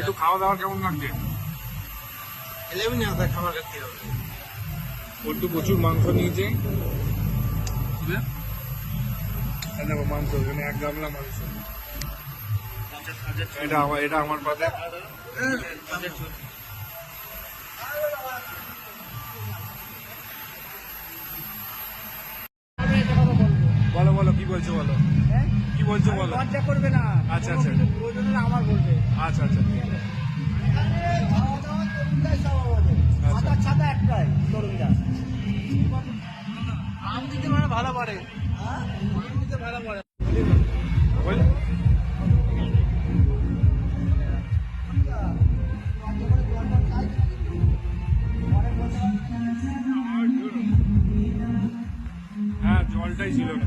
একটু খাওয়া দাওয়া কেমন লাগছে? এলেভেন হাজার খাবার খেতে হবে? ও একটু প্রচুর মাংস নিয়েছে? এই দেখো মাংস এখানে এক গামলা মাংস। এটা আমার এটা আমার পাতে। বলো বলো কি বলছো বলো? কি বলছো বলো? করবে না। আচ্ছা, আচ্ছা। আমার আচ্ছা আচ্ছা আচ্ছা। আম দিতে মানে ভালো পারে আম দিতে ভালো পারে। হ্যাঁ জলটাই ছিল না